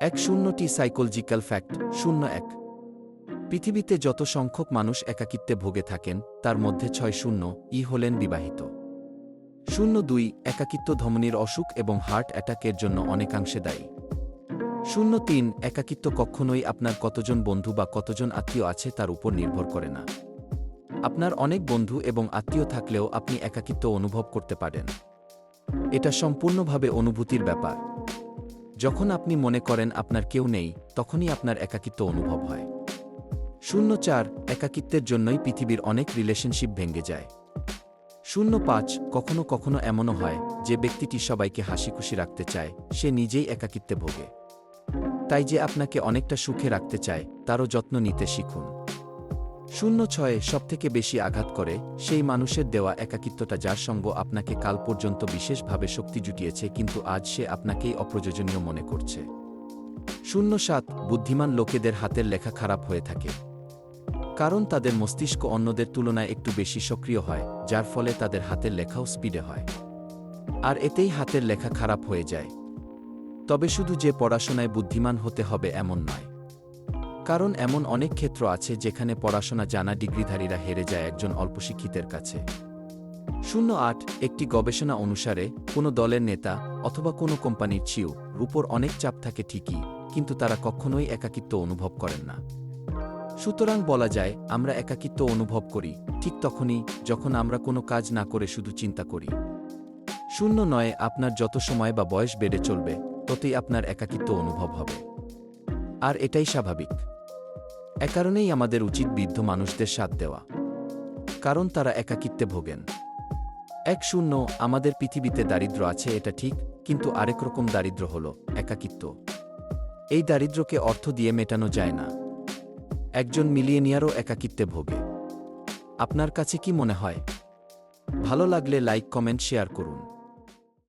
এক শূন্যটি psychological fact শূন্য এক। পৃথিবীতে যত সংখ্যক মানুষ একাকিত্বে ভোগে থাকেন, তার মধ্যে ছয় শূন্য, ই হলেন বিবাহিত। শূন্য দুই, একাকিত্ব ধমনির অসুখ এবং হার্ট অ্যাটাকের জন্য অনেকাংশে দায়ী। শূন্য তিন, একাকিত্ব কখনোই আপনার কতজন বন্ধু বা কতজন আত্মীয় আছে তার উপর নির্ভর করে না। আপনার অনেক বন্ধু এবং আত্মীয় থাকলেও আপনি একাকিত্ব অনুভব করতে পারেন। এটা সম্পূর্ণভাবে অনুভূতির ব্যাপার। যখন আপনি মনে করেন আপনার কেউ নেই, তখনই আপনার একাকিত্ব অনুভব হয়। শূন্য চার, একাকিত্বের জন্যই পৃথিবীর অনেক রিলেশনশিপ ভেঙে যায়। শূন্য পাঁচ, কখনো কখনো এমনও হয়, যে ব্যক্তিটি সবাইকে হাসি খুশি রাখতে চায়, সে নিজেই একাকিত্বে ভোগে। তাই যে আপনাকে অনেকটা সুখে রাখতে চায়, তারও যত্ন নিতে শিখুন। শূন্য ছয়ে সবথেকে বেশি আঘাত করে সেই মানুষের দেওয়া একাকিত্বটা যার সঙ্গ আপনাকে কাল পর্যন্ত বিশেষভাবে শক্তি জুটিয়েছে কিন্তু আজ সে আপনাকেই অপ্রয়োজনীয় মনে করছে। শূন্য সাত বুদ্ধিমান লোকেদের হাতের লেখা খারাপ হয়ে থাকে। কারণ তাদের মস্তিষ্ক অন্যদের তুলনায় একটু বেশি সক্রিয় হয়, যার ফলে তাদের হাতের লেখাও স্পিডে হয়। আর এতেই হাতের লেখা খারাপ হয়ে যায়। তবে শুধু যে পড়াশোনায় বুদ্ধিমান হতে হবে এমন নয়। কারণ এমন অনেক ক্ষেত্র আছে যেখানে পড়াশোনা জানা ডিগ্রিধারীরা হেরে যায় একজন অল্পশিক্ষিতের কাছে। শূন্য আট, একটি গবেষণা অনুসারে, কোনো দলের নেতা অথবা কোনো কোম্পানির চিউ উপর অনেক চাপ থাকে ঠিকই, কিন্তু তারা কখনোই একাকিত্ব অনুভব করেন না। সুতরাং বলা যায়, আমরা একাকিত্ব অনুভব করি, ঠিক তখনই যখন আমরা কোনো কাজ না করে শুধু চিন্তা করি। শূন্য নয়, আপনার যত সময় বা বয়স বেড়ে চলবে, ততই আপনার একাকিত্ব অনুভব হবে। আর এটাই স্বাভাবিক। এ কারণেই আমাদের উচিত বৃদ্ধ মানুষদের সাথ দেওয়া। কারণ তারা একাকিত্বে ভোগেন। এক শূন্য, আমাদের পৃথিবীতে দারিদ্র আছে, এটা ঠিক, কিন্তু আরেক রকম দারিদ্র হল, একাকিত্ব। এই দারিদ্রকে অর্থ দিয়ে মেটানো যায় না। একজন মিলিয়নিয়ারও একাকিত্বে ভোগে। আপনার কাছে কি মনে হয়? ভালো লাগলে লাইক, কমেন্ট, শেয়ার করুন।